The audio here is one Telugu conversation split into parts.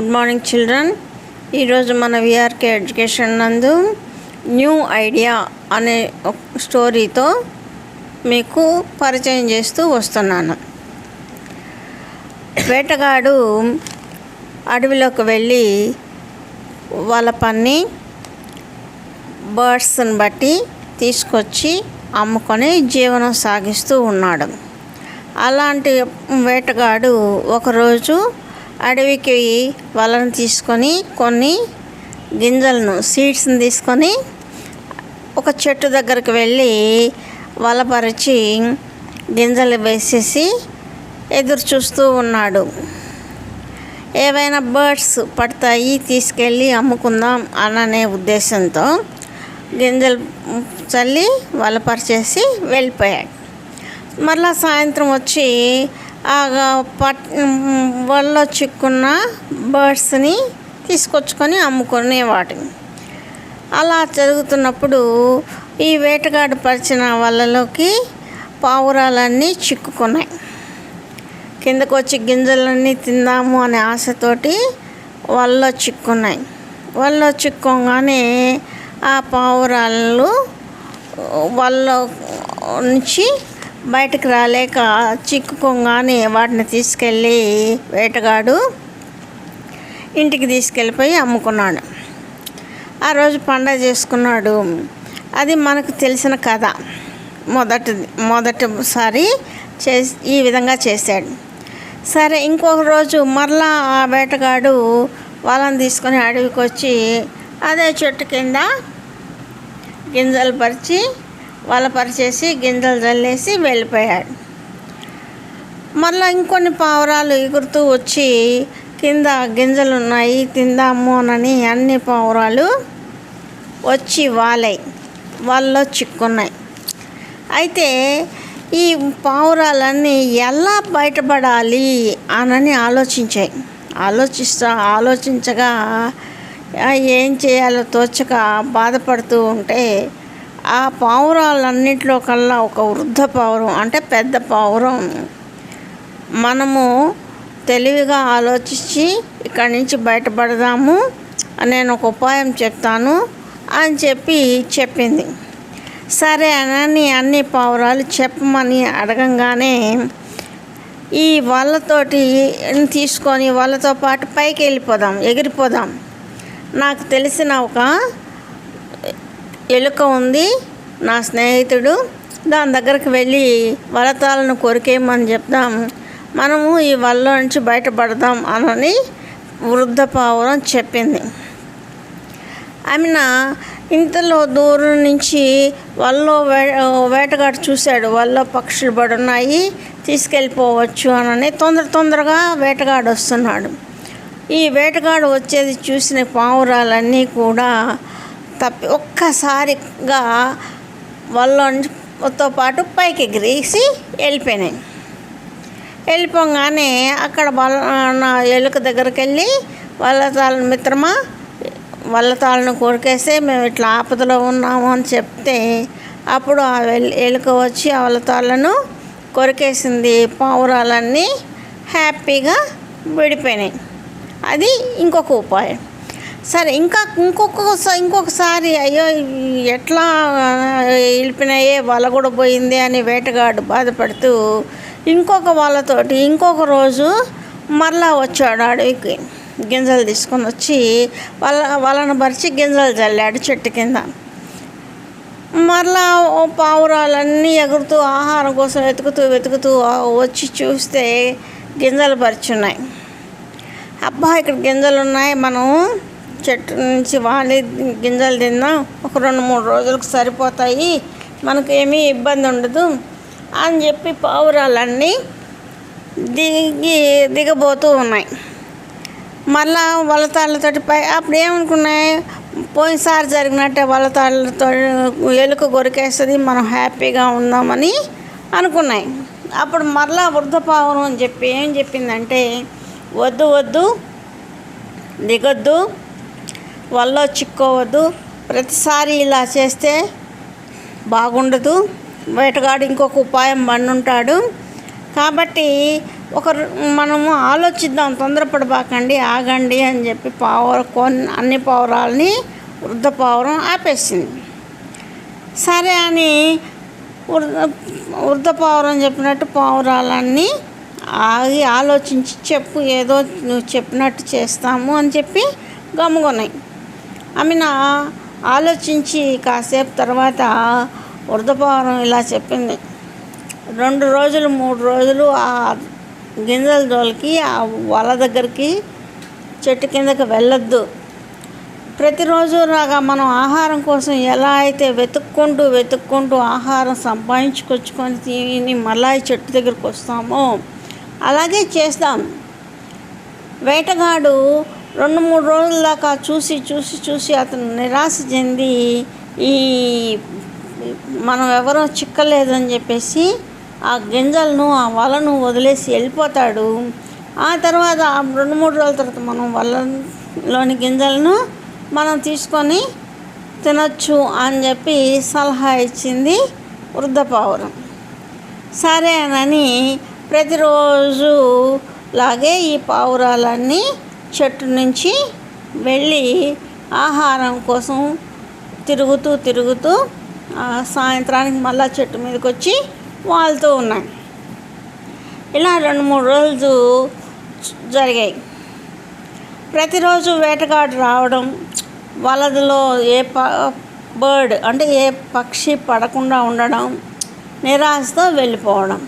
గుడ్ మార్నింగ్ చిల్డ్రన్ ఈరోజు మన విఆర్కే ఎడ్యుకేషన్ నందు న్యూ ఐడియా అనే స్టోరీతో మీకు పరిచయం చేస్తూ వస్తున్నాను. వేటగాడు అడవిలోకి వెళ్ళి వాళ్ళ పని బర్డ్స్ని బట్టి తీసుకొచ్చి అమ్ముకొని జీవనం సాగిస్తూ ఉన్నాడు. అలాంటి వేటగాడు ఒకరోజు అడవికి వలను తీసుకొని కొన్ని గింజలను సీడ్స్ని తీసుకొని ఒక చెట్టు దగ్గరికి వెళ్ళి వలపరిచి గింజలు వేసేసి ఎదురు చూస్తూ ఉన్నాడు. ఏవైనా బర్డ్స్ పడతాయి తీసుకెళ్ళి అమ్ముకుందాం అననే ఉద్దేశంతో గింజలు చల్లి వలపరిచేసి వెళ్ళిపోయాడు. మరలా సాయంత్రం వచ్చి పట్ వలలో చిక్కున్న బర్డ్స్ని తీసుకొచ్చుకొని అమ్ముకునే వాటిని. అలా జరుగుతున్నప్పుడు ఈ వేటగాడు పరిచిన వలలోకి పావురాలన్నీ చిక్కుకున్నాయి. కిందకు వచ్చి గింజలన్నీ తిందాము అనే ఆశతోటి వలలో చిక్కున్నాయి. వలలో చిక్కోగానే ఆ పావురాలు వల్ల నుంచి బయటకు రాలేక చిక్కుకోగానే వాటిని తీసుకెళ్ళి వేటగాడు ఇంటికి తీసుకెళ్ళిపోయి అమ్ముకున్నాడు. ఆ రోజు పండగ చేసుకున్నాడు. అది మనకు తెలిసిన కథ. మొదటి మొదటిసారి చేసి ఈ విధంగా చేశాడు. సరే ఇంకొక రోజు మరలా ఆ వేటగాడు వాళ్ళని తీసుకొని అడవికి వచ్చి అదే చెట్టు కింద గింజలు పరిచి వాళ్ళ పరిచేసి గింజలు చల్లేసి వెళ్ళిపోయాడు. మళ్ళీ ఇంకొన్ని పావురాలు ఎగురుతూ వచ్చి కింద గింజలు ఉన్నాయి తిందాము అని అన్ని పావురాలు వచ్చి వాలాయి వాళ్ళలో చిక్కున్నాయి. అయితే ఈ పావురాలన్నీ ఎలా బయటపడాలి అనని ఆలోచించాయి. ఆలోచిస్తా ఆలోచించగా ఏం చేయాలో తోచక బాధపడుతూ ఉంటే ఆ పావురాలన్నింటిలో కల్లా ఒక వృద్ధ పావురం అంటే పెద్ద పావురం. మనము తెలివిగా ఆలోచించి ఇక్కడి నుంచి బయటపడదాము నేను ఒక ఉపాయం చెప్తాను అని చెప్పి చెప్పింది. సరే అని అన్ని పావురాలు చెప్పమని అడగంగానే ఈ వాళ్ళతోటి తీసుకొని వాళ్ళతో పాటు పైకి వెళ్ళిపోదాం ఎగిరిపోదాం. నాకు తెలిసిన ఒక ఎలుక ఉంది నా స్నేహితుడు. దాని దగ్గరికి వెళ్ళి వలతాలను కొరికేయమని చెప్దాం. మనము ఈ వల్ల నుంచి బయటపడదాం అనని వృద్ధ పావురం చెప్పింది. ఆమెన ఇంతలో దూరం నుంచి వల్లో వే వేటగాడు చూశాడు. వల్ల పక్షులు పడున్నాయి తీసుకెళ్ళిపోవచ్చు అనని తొందర తొందరగా వేటగాడు వస్తున్నాడు. ఈ వేటగాడు వచ్చేది చూసిన పావురాలన్నీ కూడా తప్పి ఒక్కసారిగా వాళ్ళతో పాటు పైకి ఎగిరేసి వెళ్ళిపోయినాయి. వెళ్ళిపోగానే అక్కడ వాళ్ళ నా ఎలుక దగ్గరికి వెళ్ళి వాళ్ళ తాళ్ళ మిత్రమా వాళ్ళ తాళ్ళను కొరికేస్తే మేము ఇట్లా ఆపదలో ఉన్నాము అని చెప్తే అప్పుడు ఆ ఎలుక వచ్చి ఆ వాళ్ళ తాళ్ళను కొరికేసింది. పావురాలన్నీ హ్యాపీగా విడిపోయినాయి. అది ఇంకొక ఉపాయం. సరే ఇంకా ఇంకొక ఇంకొకసారి అయ్యో ఎట్లా వెళ్ళిపోయినాయే వల కూడా పోయింది అని వేటగాడు బాధపడుతూ ఇంకొక వాళ్ళతోటి ఇంకొక రోజు మరలా వచ్చాడు అడవికి. గింజలు తీసుకొని వచ్చి వాళ్ళ వాళ్ళను పరిచి గింజలు చల్లాడు చెట్టు కింద. మరలా పావురాలన్నీ ఎగురుతూ ఆహారం కోసం వెతుకుతూ వెతుకుతూ వచ్చి చూస్తే గింజలు పరిచున్నాయి. అబ్బా ఇక్కడ గింజలు ఉన్నాయి మనం చెట్టు నుంచి వాలి గింజలు తిన్నా ఒక రెండు మూడు రోజులకు సరిపోతాయి. మనకు ఏమీ ఇబ్బంది ఉండదు. అని చెప్పి పావురాలన్నీ దిగి దిగబోతూ ఉన్నాయి. మళ్ళా వలతాళ్ళతోటి పై అప్పుడు ఏమనుకున్నాయి? పోయినసారి జరిగినట్టే వలతాళ్ళతో ఎలుక కొరికేస్తుంది మనం హ్యాపీగా ఉందామని అనుకున్నాయి. అప్పుడు మరలా వృద్ధపావనం అని చెప్పి ఏం చెప్పిందంటే వద్దు వద్దు దిగొద్దు వల్ల చిక్కోవద్దు. ప్రతిసారి ఇలా చేస్తే బాగుండదు. వేటగాడు ఇంకొక ఉపాయం బండుంటాడు కాబట్టి ఒక మనము ఆలోచిద్దాం తొందరపడబాకండి ఆగండి అని చెప్పి పావుర కొన్ని అన్ని పావురాలని వృద్ధ పావురం ఆపేసింది. సరే అని వృద్ధ వృద్ధ పావురం చెప్పినట్టు పావురాలన్నీ ఆగి ఆలోచించి చెప్పు ఏదో నువ్వు చెప్పినట్టు చేస్తాము అని చెప్పి గమ్ముకున్నాయి ఆమె నా ఆలోచించి కాసేపు తర్వాత వృద్ధపవరం ఇలా చెప్పింది. రెండు రోజులు మూడు రోజులు ఆ గింజల జోలికి ఆ వల దగ్గరికి చెట్టు కిందకి వెళ్ళొద్దు. ప్రతిరోజు రాగా మనం ఆహారం కోసం ఎలా అయితే వెతుక్కుంటూ వెతుక్కుంటూ ఆహారం సంపాదించుకొచ్చుకొని తిని మళ్ళీ చెట్టు దగ్గరికి వస్తామో అలాగే చేస్తాం. వేటగాడు రెండు మూడు రోజుల దాకా చూసి చూసి చూసి అతను నిరాశ చెంది ఈ మనం ఎవరో చిక్కలేదని చెప్పేసి ఆ గింజలను ఆ వలను వదిలేసి వెళ్ళిపోతాడు. ఆ తర్వాత ఆ రెండు మూడు రోజుల తర్వాత మనం వలలోని గింజలను మనం తీసుకొని తినచ్చు అని చెప్పి సలహా ఇచ్చింది వృద్ధ పావురం సరేనని ప్రతిరోజు లాగే ఈ పావురాలన్నీ చెట్టు నుంచి వెళ్ళి ఆహారం కోసం తిరుగుతూ తిరుగుతూ సాయంత్రానికి మళ్ళా చెట్టు మీదకి వచ్చి వాళ్తూ ఉన్నాయి ఇలా రెండు మూడు రోజులు జరిగాయి. ప్రతిరోజు వేటగాడు రావడం వలదలో ఏ ప బర్డ్ అంటే ఏ పక్షి పడకుండా ఉండడం నిరాశతో వెళ్ళిపోవడం.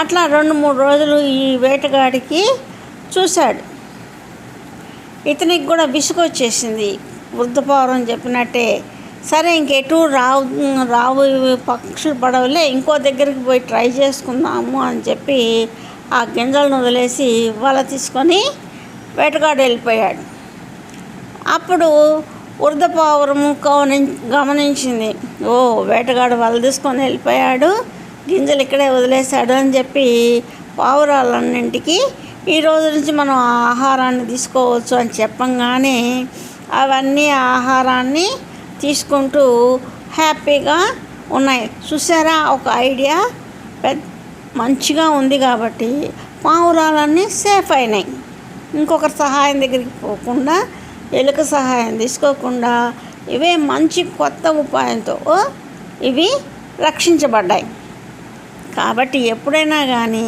అట్లా రెండు మూడు రోజులు ఈ వేటగాడికి చూశాడు. ఇతనికి కూడా విసుగు వచ్చేసింది. వృద్ధపౌరం చెప్పినట్టే సరే ఇంకెటు రావు రావు పక్షులు పడవలే ఇంకో దగ్గరికి పోయి ట్రై చేసుకుందాము అని చెప్పి ఆ గింజలను వదిలేసి వల తీసుకొని వేటగాడు వెళ్ళిపోయాడు. అప్పుడు వృద్ధపావురము గమని గమనించింది ఓ వేటగాడు వల తీసుకొని వెళ్ళిపోయాడు గింజలు ఇక్కడే వదిలేశాడు అని చెప్పి పావురాలన్నింటికి ఈ రోజు నుంచి మనం ఆ ఆహారాన్ని తీసుకోవచ్చు అని చెప్పంగానే అవన్నీ ఆహారాన్ని తీసుకుంటూ హ్యాపీగా ఉన్నాయి. చూసారా? ఒక ఐడియా పెద్ద మంచిగా ఉంది కాబట్టి పావురాలన్నీ సేఫ్ అయినాయి. ఇంకొకరి సహాయం దగ్గరికి పోకుండా ఎలుక సహాయం తీసుకోకుండా ఇవే మంచి కొత్త ఉపాయంతో ఇవి రక్షించబడ్డాయి. కాబట్టి ఎప్పుడైనా కానీ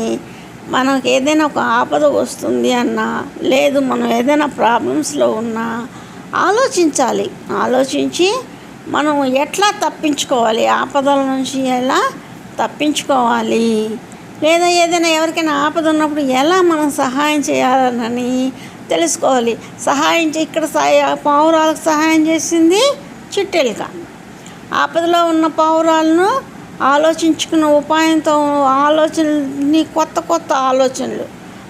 మనకు ఏదైనా ఒక ఆపద వస్తుంది అన్నా లేదు మనం ఏదైనా ప్రాబ్లమ్స్లో ఉన్నా ఆలోచించాలి. ఆలోచించి మనం ఎట్లా తప్పించుకోవాలి? ఆపదల నుంచి ఎలా తప్పించుకోవాలి? లేదా ఏదైనా ఎవరికైనా ఆపద ఉన్నప్పుడు ఎలా మనం సహాయం చేయాలని తెలుసుకోవాలి. సహాయం చే ఇక్కడ సహాయ పావురాలకు సహాయం చేసింది చిట్టెలిక. ఆపదలో ఉన్న పావురాలను ఆలోచించుకున్న ఉపాయంతో ఆలోచనని కొత్త కొత్త ఆలోచనలు.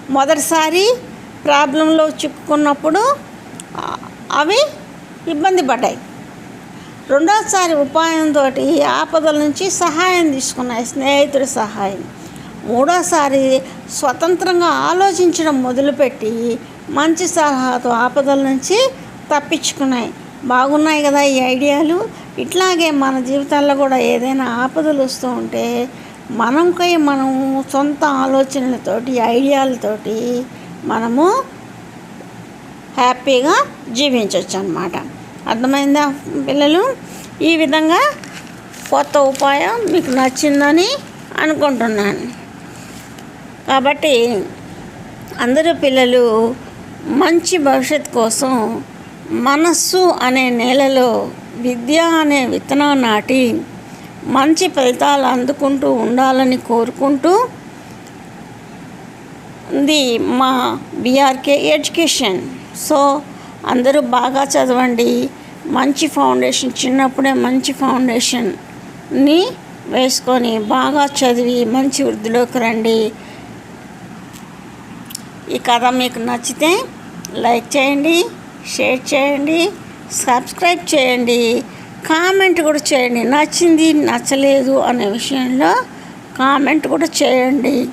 మొదటిసారి ప్రాబ్లంలో చిక్కుకున్నప్పుడు అవి ఇబ్బంది పడ్డాయి. రెండోసారి ఉపాయంతో ఆపదల నుంచి సహాయం తీసుకున్నాయి స్నేహితుడి సహాయం. మూడోసారి స్వతంత్రంగా ఆలోచించడం మొదలుపెట్టి మంచి సలహాతో ఆపదల నుంచి తప్పించుకున్నాయి. బాగున్నాయి కదా ఈ ఐడియాలు? ఇట్లాగే మన జీవితాల్లో కూడా ఏదైనా ఆపదలు వస్తూ ఉంటే మనంకై మనం సొంత ఆలోచనలతోటి ఐడియాలతోటి మనము హ్యాపీగా జీవించవచ్చు అనమాట అర్థమైందా పిల్లలు? ఈ విధంగా కొత్త ఉపాయం మీకు నచ్చిందని అనుకుంటున్నాను. కాబట్టి అందరూ పిల్లలు మంచి భవిష్యత్ కోసం మనస్సు అనే నేలలో విద్య అనే విత్తనం నాటి మంచి ఫలితాలు అందుకుంటూ ఉండాలని కోరుకుంటూ ఉంది మా బీఆర్కే ఎడ్యుకేషన్. సో అందరూ బాగా చదవండి. మంచి ఫౌండేషన్ చిన్నప్పుడే మంచి ఫౌండేషన్ని వేసుకొని బాగా చదివి మంచి వృద్ధిలోకి రండి. ఈ కథ మీకు నచ్చితే లైక్ చేయండి షేర్ చేయండి. సబ్స్క్రైబ్ చేయండి కామెంట్ కూడా చేయండి. నచ్చింది నచ్చలేదు అనే విషయంలో కామెంట్ కూడా చేయండి.